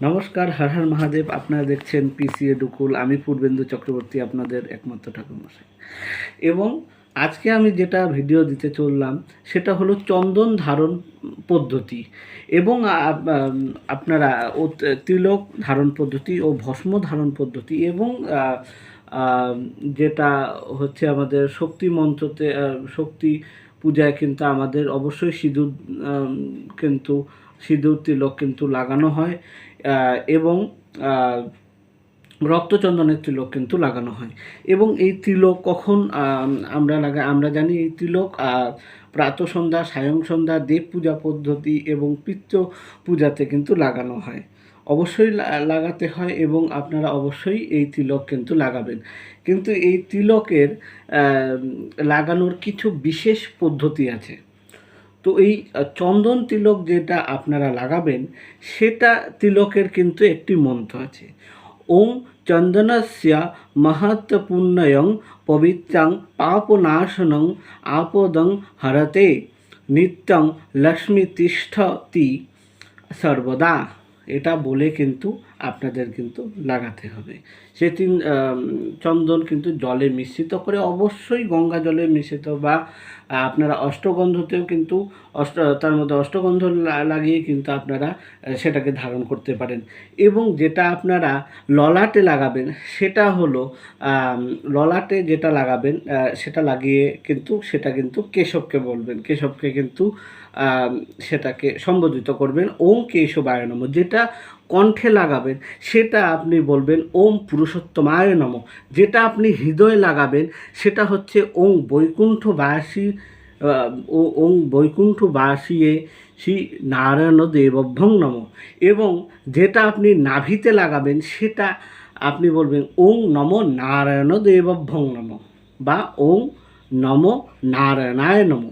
নমস্কার, হর হর মহাদেব। আপনারা দেখছেন পিসিএ ডুকুল আমি পূর্বেন্দু চক্রবর্তী, আপনাদের একমাত্র ঠাকুরমশাই। এবং আজকে আমি যেটা ভিডিও দিতে চললাম, সেটা হলো চন্দন ধারণ পদ্ধতি। এবং আপনারা ও, তিলক ধারণ পদ্ধতি ও ভস্ম ধারণ পদ্ধতি এবং যেটা হচ্ছে আমাদের শক্তি মন্ত্রতে শক্তি পূজায় কিন্তু আমাদের অবশ্যই সিঁদুর কিন্তু সিঁদুর, তিলক কিন্তু লাগানো হয়। এবং রক্তচন্দনের তিলক কিন্তু লাগানো হয়। এবং এই তিলক কখন আমরা লাগা, আমরা জানি এই তিলক সায়ং সন্ধ্যা, দেব পূজা পদ্ধতি এবং পিত্ত পূজাতে কিন্তু লাগানো হয়। অবশ্যই লাগাতে হয় এবং আপনারা অবশ্যই এই তিলক কিন্তু লাগাবেন। কিন্তু এই তিলকের লাগানোর কিছু বিশেষ পদ্ধতি আছে। তো এই চন্দন তিলক যেটা আপনারা লাগাবেন, সেটা তিলকের কিন্তু একটি মন্ত্র আছে। ওম চন্দনস্যা মহত্বপূর্ণয়ং পবিত্রং পাপনাশনং আপদং হরতে নিত্যং লক্ষ্মী তিষ্ঠতি সর্বদা। এটা বলে কিন্তু আপনাদের কিন্তু লাগাতে হবে। সেটি চন্দন কিন্তু জলে মিশ্রিত করে অবশ্যই গঙ্গা জলে মিশ্রিত বা, আপনারা অষ্টগন্ধতেও কিন্তু অষ্ট, তার মধ্যে অষ্টগন্ধ লাগিয়ে কিন্তু আপনারা সেটাকে ধারণ করতে পারেন। এবং যেটা আপনারা ললাটে লাগাবেন, সেটা হলো ললাটে যেটা লাগাবেন সেটা লাগিয়ে কিন্তু সেটা কিন্তু কেশবকে বলবেন। কেশবকে কিন্তু সেটাকে সম্বোধিত করবেন। ওম কেশবায় নম। যেটা কণ্ঠে লাগাবেন, সেটা আপনি বলবেন ওম পুরুষোত্তমায় নম। যেটা আপনি হৃদয়ে লাগাবেন, সেটা হচ্ছে ওম বৈকুণ্ঠবাসী ও, ওং বৈকুণ্ঠবাসীয়ে শ্রী নারায়ণ দেবভ্যং নম। এবং যেটা আপনি নাভিতে লাগাবেন, সেটা আপনি বলবেন ওং নম নারায়ণ দেবভ্যং নম বা ওং নম নারায়ণায় নম।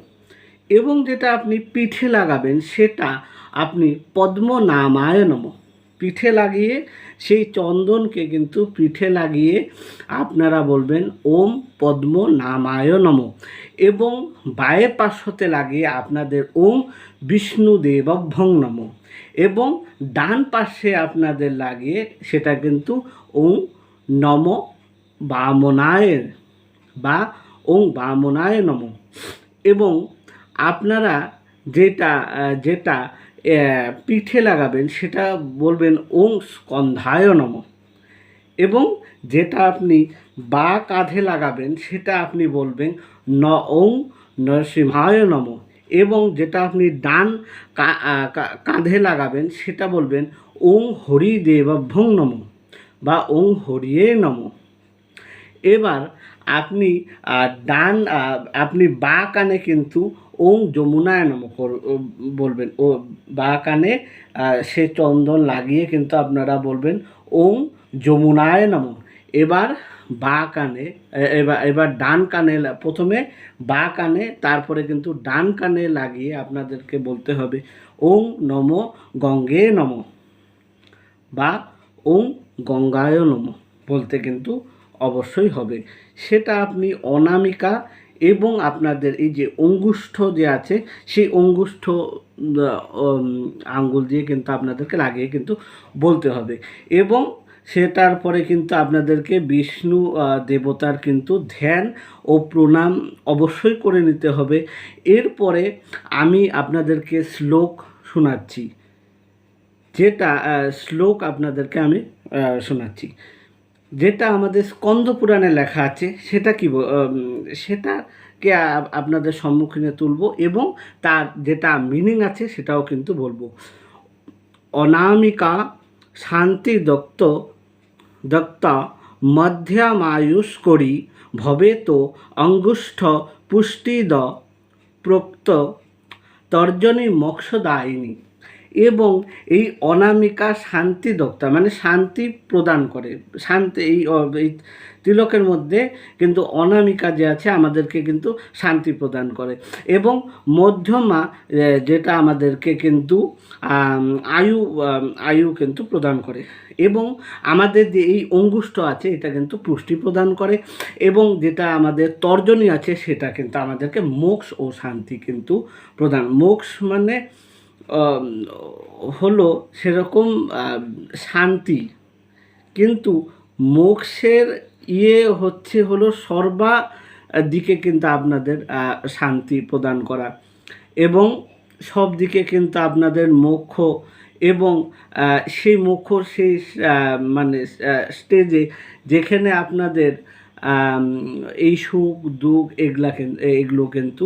এবং যেটা আপনি পিঠে লাগাবেন সেটা আপনি পদ্মনামায় নম পিঠে লাগিয়ে সেই চন্দনকে কিন্তু পিঠে লাগিয়ে আপনারা বলবেন ওম পদ্ম নামায় নম এবং বায়ে পার্শ্বতে লাগিয়ে আপনাদের ওম বিষ্ণুদেবভ্যং নম এবং ডান পাশে আপনাদের লাগিয়ে সেটা কিন্তু ওম নম বামনায় বা ওং বামনায় নম। এবং আপনারা যেটা যেটা পিঠে লাগাবেন সেটা বলবেন ওং স্কন্ধায় নম। এবং যেটা আপনি বা কাঁধে লাগাবেন সেটা আপনি বলবেন ন ওং নরসিংহায় নম। এবং যেটা আপনি ডান কাঁধে লাগাবেন সেটা বলবেন ওং হরিদেবভ্যং নম বা ওং হরিয়ে নম। এবার আপনি ডান আপনি বা কানে কিন্তু ওং যমুনায় নম বলবেন। ও, বা কানে সে চন্দন লাগিয়ে কিন্তু আপনারা বলবেন ওং যমুনায় নম। এবার বা কানে এবার এবার ডান কানে প্রথমে বা কানে, তারপরে কিন্তু ডান কানে লাগিয়ে আপনাদেরকে বলতে হবে ওং নম গঙ্গে নম বা ওং গঙ্গায় নম বলতে কিন্তু অবশ্যই হবে। সেটা আপনি অনামিকা এবং আপনাদের এই যে অঙ্গুষ্ঠ যে আছে, সেই অঙ্গুষ্ঠ আঙ্গুল দিয়ে কিন্তু আপনাদেরকে লাগিয়ে কিন্তু বলতে হবে। এবং সেটার পরে কিন্তু আপনাদেরকে বিষ্ণু দেবতার কিন্তু ধ্যান ও প্রণাম অবশ্যই করে নিতে হবে। এরপরে আমি আপনাদেরকে শ্লোক শোনাচ্ছি। যেটা শ্লোক আপনাদেরকে আমি শোনাচ্ছি। যেটা আমাদের স্কন্দ পুরাণে লেখা আছে, সেটা কি সেটাকে আপনাদের সম্মুখীনে তুলব এবং তার যেটা মিনিং আছে সেটাও কিন্তু বলব। অনামিকা শান্তি দত্ত, দত্তা মধ্যমায়ুষ্করী ভবেত অঙ্গুষ্ঠ পুষ্টিদ প্রোক্ত তর্জনী মোক্ষদায়িনী। এবং এই অনামিকা শান্তি দক্তা মানে শান্তি প্রদান করে। শান্তি এই তিলকের মধ্যে কিন্তু অনামিকা যে আছে, আমাদেরকে কিন্তু শান্তি প্রদান করে। এবং মধ্যমা যেটা আমাদেরকে কিন্তু আয়ু আয়ু কিন্তু প্রদান করে। এবং আমাদের যে এই অঙ্গুষ্ঠ আছে, এটা কিন্তু পুষ্টি প্রদান করে। এবং যেটা আমাদের তর্জনী আছে, সেটা কিন্তু আমাদেরকে মোক্ষ ও শান্তি কিন্তু প্রদান। মোক্ষ মানে হলো সেরকম শান্তি। কিন্তু মোক্ষের ইয়ে হচ্ছে হলো সর্বা দিকে কিন্তু আপনাদের শান্তি প্রদান করা। এবং সব দিকে কিন্তু আপনাদের মোক্ষ এবং সেই মোক্ষ সেই মানে স্টেজে যেখানে আপনাদের এই সুখ, দুঃখ, এগুলা এগুলো কিন্তু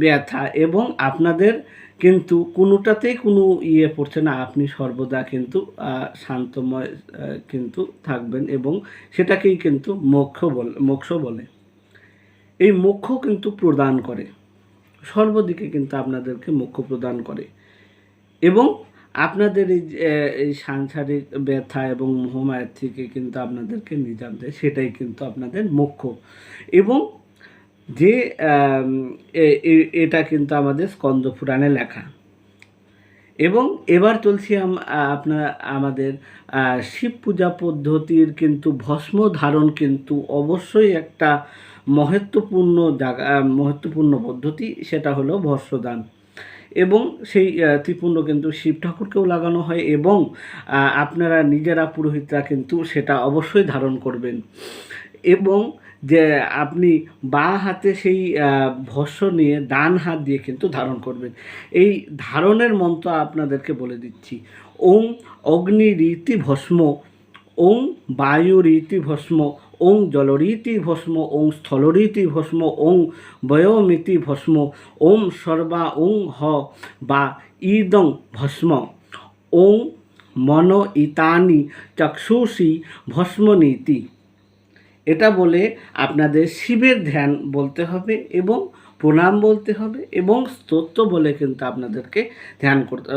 ব্যথা এবং আপনাদের কিন্তু কোনোটাতেই কোনো ইয়ে পড়ছে না। আপনি সর্বদা কিন্তু শান্তময় কিন্তু থাকবেন এবং সেটাকেই কিন্তু মোক্ষ বলে মোক্ষ বলে। এই মোক্ষ কিন্তু প্রদান করে। সর্বদিকে কিন্তু আপনাদেরকে মোক্ষ প্রদান করে। এবং আপনাদের এই এই সাংসারিক ব্যথা এবং মোহমায়ের থেকে কিন্তু আপনাদেরকে নিজাম দেয়, সেটাই কিন্তু আপনাদের মোক্ষ। এবং যে এটা কিন্তু আমাদের স্কন্দ পুরাণে লেখা। এবং এবার চলছি আপনার আমাদের শিব পূজা পদ্ধতির কিন্তু ভস্ম ধারণ কিন্তু অবশ্যই একটা মহত্বপূর্ণ জায়গা মহত্বপূর্ণ পদ্ধতি, সেটা হলো ভস্মদান। এবং সেই ত্রিপুণ্ড কিন্তু শিব ঠাকুরকেও লাগানো হয় এবং আপনারা নিজেরা পুরোহিতরা কিন্তু সেটা অবশ্যই ধারণ করবেন। এবং যে আপনি বাঁ হাতে সেই ভস্য নিয়ে ডান হাত দিয়ে কিন্তু ধারণ করবেন। এই ধারণের মন্ত্র আপনাদেরকে বলে দিচ্ছি। ওং অগ্নি রীতি ভস্ম, ওং বায়ু রীতি ভস্ম, ওং জলরীতি ভস্ম, ওং স্থলরীতি ভস্ম, ওং বয়োমিতি ভস্ম ওং সর্বা ওং হ বা ইদং ভস্ম, ওং মন ইতানি চক্ষুষি ভস্মনীতি এটা বলে আপনাদের শিবের ধ্যান বলতে হবে এবং প্রণাম বলতে হবে এবং স্তোত্র বলে কিন্তু আপনাদেরকে ধ্যান করতে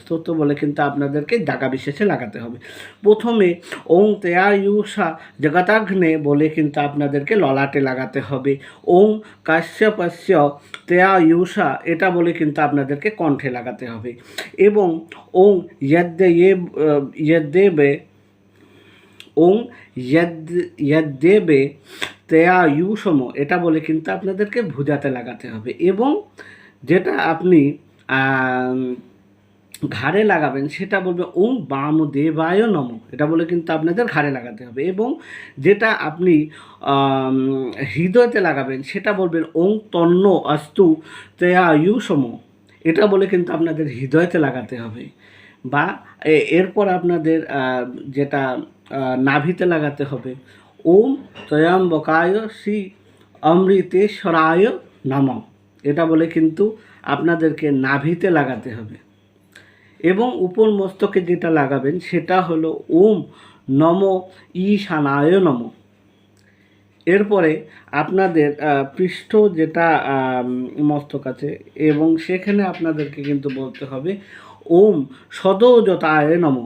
স্তোত্র বলে কিন্তু আপনাদেরকে জাগা বিশেষে লাগাতে হবে। প্রথমে ওং তেয়ায়ুষা জগতাঘ্নে বলে কিন্তু আপনাদেরকে ললাটে লাগাতে হবে। ওং কাশ্যপস্য তেয়ায়ুষা এটা বলে কিন্তু আপনাদেরকে কণ্ঠে লাগাতে হবে। এবং ওং ইয়দ্দে ইয়দ্দেবে ওং ইয়দ ইয়দ্দেবে তেয়ায়ুষম। এটা বলে কিন্তু আপনাদেরকে ভুজাতে লাগাতে হবে। এবং যেটা আপনি ঘাড়ে লাগাবেন, সেটা বলবে ওং বামদেবায় নম। এটা বলে কিন্তু আপনাদের ঘাড়ে লাগাতে হবে। এবং যেটা আপনি হৃদয়তে লাগাবেন, সেটা বলবেন ওং তন্ন অস্তু তেয়ায়ুষম। এটা বলে কিন্তু আপনাদের হৃদয়তে লাগাতে হবে। বা এরপর আপনাদের যেটা নাভিতে লাগাতে হবে। ওম ত্রয়ম্বকায় শ্রী অমৃতেশ্বরায় নম। এটা বলে কিন্তু আপনাদেরকে নাভিতে লাগাতে হবে। এবং উপর মস্তকে যেটা লাগাবেন সেটা হলো ওম নম ঈশানায় নম। এরপরে আপনাদের পৃষ্ঠ যেটা মস্তক আছে, এবং সেখানে আপনাদেরকে কিন্তু বলতে হবে ওম সদৌজতায় নম।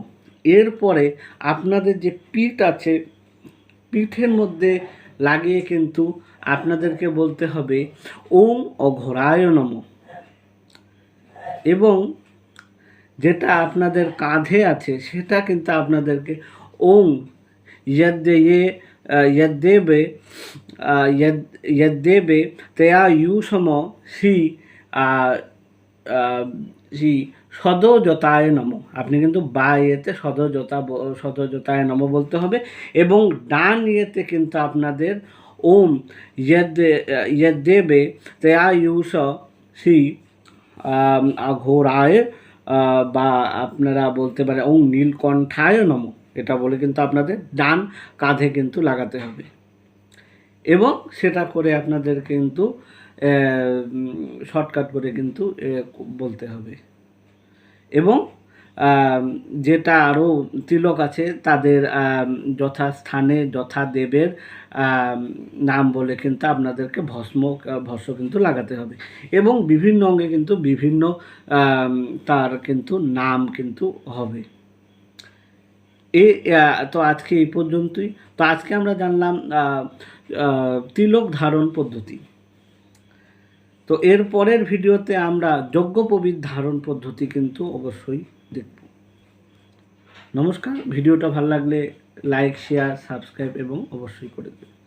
এরপরে আপনাদের যে পিঠ আছে, পিঠের মধ্যে লাগিয়ে কিন্তু আপনাদেরকে বলতে হবে, ওম অঘরায় নম। এবং যেটা আপনাদের কাঁধে আছে, সেটা কিন্তু আপনাদেরকে ওম ইয়দ্দে ইয়দ্দেবে ইয়দ্দেবে তেয়া ইউসম সি জি সদযতায় নম। আপনি কিন্তু বা ইয়েতে সদযতা সদযতায় নম বলতে হবে এবং ডান ইয়েতে কিন্তু আপনাদের ওম ইয়ে দেবে তেয়া ইউস সি ঘোরায় বা আপনারা বলতে পারে ওং নীলকণ্ঠায় নম। এটা বলে কিন্তু আপনাদের ডান কাঁধে কিন্তু লাগাতে হবে। এবং সেটা করে আপনাদের কিন্তু শর্টকাট করে কিন্তু বলতে হবে। এবং যেটা আরও তিলক আছে, তাদের যথাস্থানে যথা দেবের নাম বলে কিন্তু আপনাদেরকে ভস্ম ভস্ম কিন্তু লাগাতে হবে। এবং বিভিন্ন অঙ্গে কিন্তু বিভিন্ন তার কিন্তু নাম কিন্তু হবে। এ তো আজকে এই পর্যন্তই। তো আজকে আমরা জানলাম তিলক ধারণ পদ্ধতি। তো এর পরের ভিডিওতে আমরা যজ্ঞপবির ধারণ পদ্ধতি কিন্তু অবশ্যই দেখব। নমস্কার, ভিডিওটা ভালো লাগলে লাইক, শেয়ার, সাবস্ক্রাইব এবং অবশ্যই করে দেবেন।